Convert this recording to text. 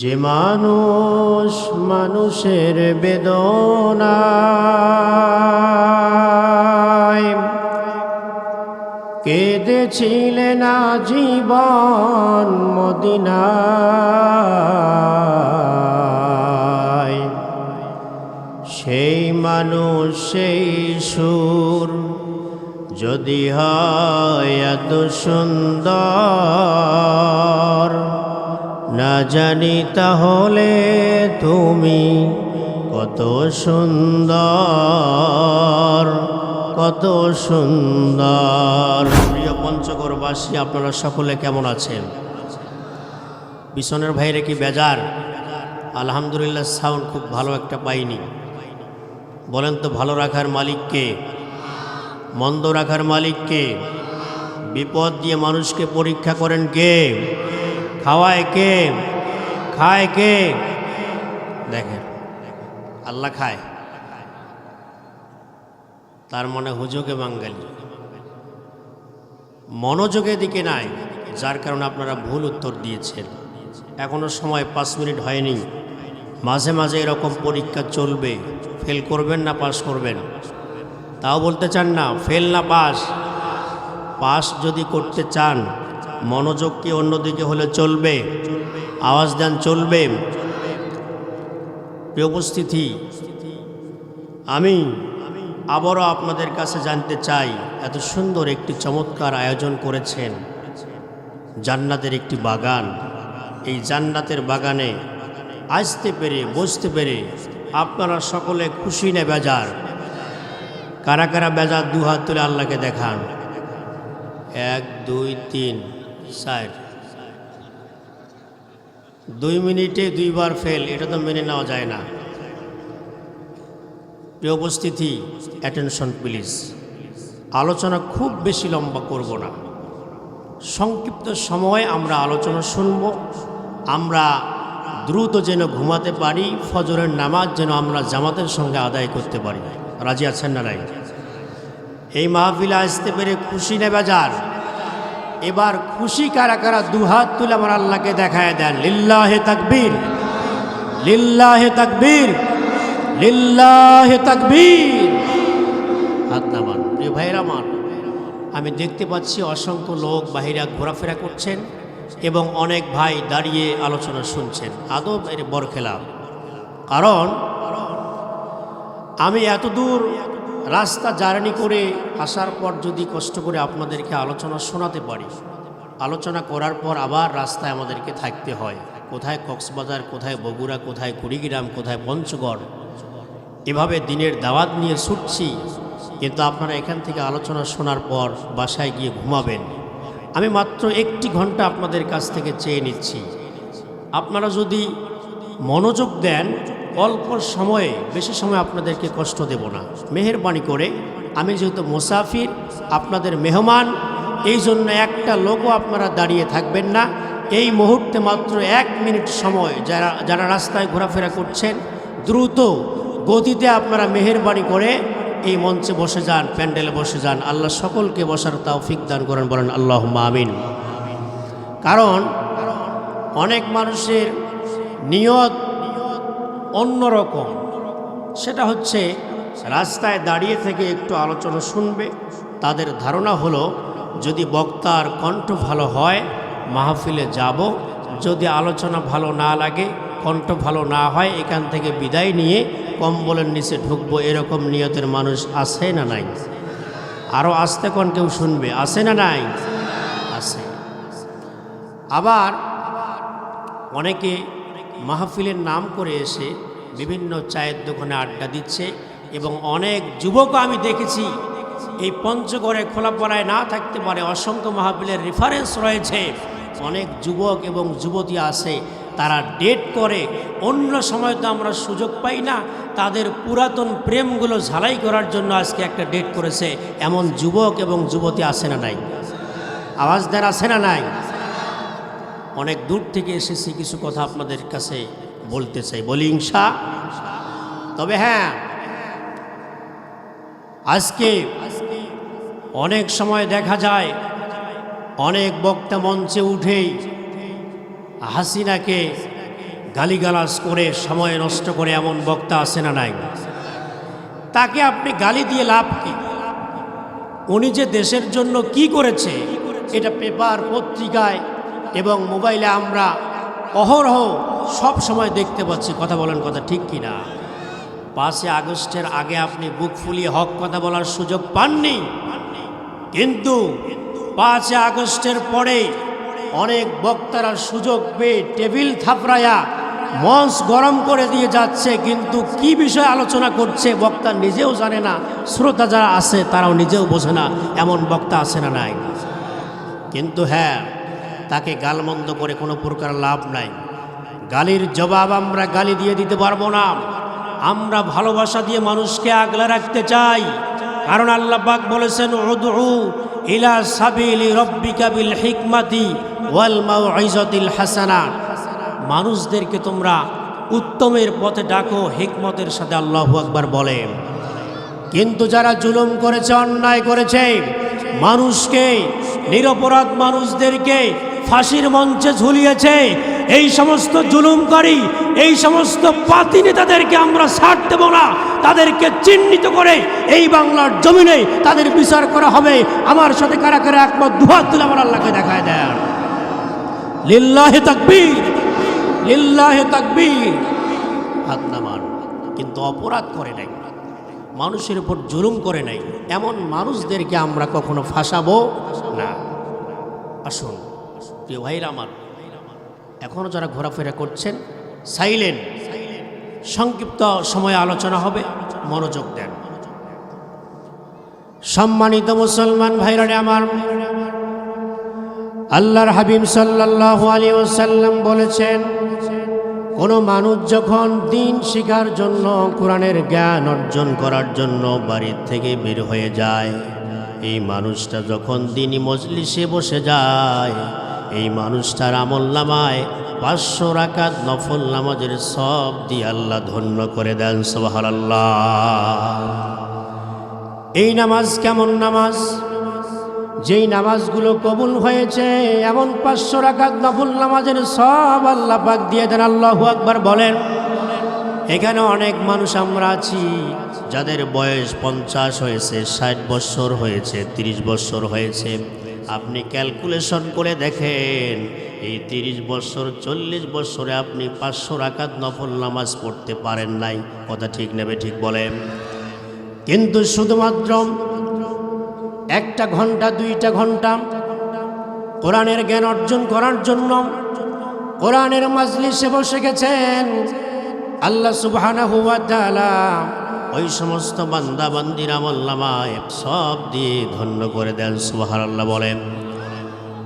যে মানুষ মানুষের বেদনায় কেঁদেছিলেন জীবন মদিনায়। সেই মানুষ, সেই সুর যদি হয় এত সুন্দর। না জানি তাহলে তুমি কত সুন্দর কত সুন্দর। প্রিয় পঞ্চগড়বাসী আপনারা সকলে কেমন আছেন? বিছনের ভাইরে কি বেজার? আলহামদুলিল্লাহ সাউন্ড খুব ভালো একটা পাইনি। বলেন তো, ভালো রাখার মালিককে মন্দ রাখার মালিককে বিপদ দিয়ে মানুষকে পরীক্ষা করেন কে? খাওয়ায় কে? খায় কে? দেখেন, আল্লাহ খায়। তার মনে হুজুগে বাঙ্গালি মনোযোগের দিকে নাই, যার কারণে আপনারা ভুল উত্তর দিয়েছেন। এখনও সময় পাঁচ মিনিট হয়নি। মাঝে মাঝে এরকম পরীক্ষা চলবে, ফেল করবেন না পাস করবেন। তাও বলতে চান না, ফেল না পাস পাস যদি করতে চান মনোযোগ কি অন্যদিকে হলে চলবে? আওয়াজ দেন, চলবে। উপস্থিতি, আমি আবারও আপনাদের কাছে জানতে চাই, এত সুন্দর একটি চমৎকার আয়োজন করেছেন জান্নাতের একটি বাগান। এই জান্নাতের বাগানে আসতে পেরে, বসতে পেরে আপনারা সকলে খুশি নে বেজার। কারা কারা বেজার দু হাত তুলে আল্লাহকে দেখান? এক, দুই, তিন। চার দুই মিনিটে দুইবার ফেল এটা তো মেনে নেওয়া যায় না। প্রিয় উপস্থিতি অ্যাটেনশন প্লিজ আলোচনা খুব বেশি লম্বা করব না। সংক্ষিপ্ত সময়ে আমরা আলোচনা শুনব। আমরা দ্রুত যেন ঘুমাতে পারি, ফজরের নামাজ যেন আমরা জামাতের সঙ্গে আদায় করতে পারি। রাজি আছেন না নাই? এই মাহফিলে আসতে পেরে খুশি নেবে যার এবার খুশি কারা কারা দুহাত তুলে আমার আল্লাহকে দেখায় দেন? লিল্লাহে তাকবীর। লিল্লাহে তাকবীর। লিল্লাহে তাকবীর। হাত নামান। প্রিয় ভাইয়ের আমার, আমি দেখতে পাচ্ছি অসংখ্য লোক বাহিরা ঘোরাফেরা করছেন এবং অনেক ভাই দাঁড়িয়ে আলোচনা শুনছেন। আদৌ এর বরখেলাপ। কারণ আমি এত দূর রাস্তা জার্নি করে আসার পর যদি কষ্ট করে আপনাদেরকে আলোচনা শোনাতে পারি, আলোচনা করার পর আবার রাস্তায় আমাদেরকে থাকতে হয়। কোথায় কক্সবাজার, কোথায় বগুড়া, কোথায় কুড়িগ্রাম, কোথায় পঞ্চগড়, এভাবে দিনের দাওয়াত নিয়ে ছুটছি। কিন্তু আপনারা এখান থেকে আলোচনা শোনার পর বাসায় গিয়ে ঘুমাবেন। আমি মাত্র একটি ঘণ্টা আপনাদের কাছ থেকে চেয়ে নিচ্ছি। আপনারা যদি মনোযোগ দেন অল্প সময়ে, বেশি সময় আপনাদেরকে কষ্ট দেব না। মেহরবানি করে, আমি যেহেতু মুসাফির, আপনাদের মেহমান এই জন্য একটা লোকও আপনারা দাঁড়িয়ে থাকবেন না। এই মুহূর্তে মাত্র এক মিনিট সময় যারা যারা রাস্তায় ঘোরাফেরা করছেন, দ্রুত গতিতে আপনারা মেহরবানি করে এই মঞ্চে বসে যান, প্যান্ডেলে বসে যান। আল্লাহ সকলকে বসার তৌফিক দান করেন, বলেন আল্লাহ আমিন। কারণ, অনেক মানুষের নিয়ত অন্যরকম। সেটা হচ্ছে, রাস্তায় দাঁড়িয়ে থেকে একটু আলোচনা শুনবে। তাদের ধারণা হলো, যদি বক্তার কণ্ঠ ভালো হয়, মাহফিলে যাব। যদি আলোচনা ভালো না লাগে, কণ্ঠ ভালো না হয়, এখান থেকে বিদায় নিয়ে কম্বলের নিচে ঢুকবো, এরকম নিয়তের মানুষ আছে না নাই? আরও আসতে কোন কেউ শুনবে? আছে না নাই? আছে। আবার অনেকে মাহফিলের নাম করে এসে বিভিন্ন চায়ের দোকানে আড্ডা দিচ্ছে এবং অনেক যুবকও আমি দেখেছি, এই পঞ্চগড়ে খোলাপড়ায় না থাকতে পারে অসংখ্য মাহফিলের রেফারেন্স রয়েছে। অনেক যুবক এবং যুবতী আছে, তারা ডেট করে, অন্য সময় তো আমরা সুযোগ পাই না, তাদের পুরাতন প্রেমগুলো ঝালাই করার জন্য আজকে একটা ডেট করেছে। এমন যুবক এবং যুবতী আছে না নাই? আওয়াজ দেন আছে না নাই? অনেক দূর থেকে এসেছি, কিছু কথা আপনাদের কাছে বলতে চাই। বলি ইংসা তবে হ্যাঁ আজকে অনেক সময় দেখা যায়, অনেক বক্তা মঞ্চে উঠেই হাসিনাকে গালিগালাজ করে, সময় নষ্ট করে এমন বক্তা আসে না নাই? তাকে আপনি গালি দিয়ে লাভ কি? উনি যে দেশের জন্য কি করেছে, এটা পেপার, পত্রিকায় এবং মোবাইলে আমরা অহরহ সব সময় দেখতে পাচ্ছি, কথা বলেন কথা ঠিক কি না? পাঁচই আগস্টের আগে আপনি বুক ফুলিয়ে হক কথা বলার সুযোগ পাননি? কিন্তু পাঁচই আগস্টের পরে অনেক বক্তারা সুযোগ পেয়ে টেবিল থাপড়ায়া মঞ্চ গরম করে দিয়ে যাচ্ছে, কিন্তু কি বিষয়ে আলোচনা করছে বক্তা নিজেও জানে না, শ্রোতা যারা আছে তারাও নিজেও বোঝে না, এমন বক্তা আছে না নাই। কিন্তু হ্যাঁ তাকে গালমন্দ করে কোনো প্রকার লাভ নাই। গালির জবাব আমরা গালি দিয়ে দিতে পারব না। আমরা ভালোবাসা দিয়ে মানুষকে আগলে রাখতে চাই। কারণ আল্লাহ পাক বলেছেন, উদউ ইলা সাবিলি রব্বিকা বিল হিকমাতি ওয়াল হাসানা। মানুষদেরকে তোমরা উত্তমের পথে ডাকো, হিকমতের সাথে আল্লাহু আকবার বলে। কিন্তু যারা জুলুম করেছে, অন্যায় করেছে, মানুষকে, নিরপরাধ মানুষদেরকে ফাঁসির মঞ্চে ঝুলিয়েছে। এই সমস্ত জুলুমকারী, এই সমস্ত পাতি নেতাদেরকে আমরা ছাড় দেব না। তাদেরকে চিহ্নিত করে এই বাংলার জমিনে তাদের বিচার করা হবে। আমার সাথে কারা কারা একমত, দুহাত তুলে আমার আল্লাহকে দেখায় দেন। লিল্লাহে তাকবীর লিল্লাহে তাকবীর। হাত নামান। কিন্তু অপরাধ করে নাই। মানুষের উপর জুলুম করে নাই। এমন মানুষদেরকে আমরা কখনো ফাঁসাবো না। আসুন। প্রিয় ভাইরা আমার এখনও যারা ঘোরাফেরা করছেন সাইলেন্ট সংক্ষিপ্ত সময়ে আলোচনা হবে, মনোযোগ দেন। সম্মানিত মুসলমান ভাইরানে আমার, আল্লাহর হাবিব সাল্লাল্লাহু আলাইহি ওয়াসাল্লাম বলেছেন, কোনো মানুষ যখন দিন শিখার জন্য কোরআনের জ্ঞান অর্জন করার জন্য বাড়ির থেকে বের হয়ে যায়, এই মানুষটা যখন দিনই মজলিসে বসে যায় এই মানুষটার আমল নামায় পাঁচশো রাকাত নফল নামাজের সব দিয়ে আল্লাহ ধন্য করে দেন সোহারাল্লাহ এই নামাজ কেমন নামাজ? যেই নামাজগুলো কবুল হয়েছে, এমন পাঁচশো রাখাত নফল নামাজের সব আল্লাহ পাক দিয়ে দেন, আল্লাহু আকবার বলেন। এখানে অনেক মানুষ আমরা আছি যাদের বয়স পঞ্চাশ হয়েছে, ষাট বছর হয়েছে, তিরিশ বছর হয়েছে। আপনি ক্যালকুলেশন করে দেখেন, এই তিরিশ বছর, চল্লিশ বছরে আপনি পাঁচশো রাকাত নফল নামাজ পড়তে পারেন নাই। কথা ঠিক নেবে ঠিক বলেন? কিন্তু শুধুমাত্র একটা ঘণ্টা, দুইটা ঘণ্টা কোরআনের জ্ঞান অর্জন করার জন্য কোরআনের মাজলিসে বসে গেছেন। আল্লাহ তাআলা ওই সমস্ত বান্দা বান্দির সব দিয়ে ধন্য করে দেন সুবাহ বলেন।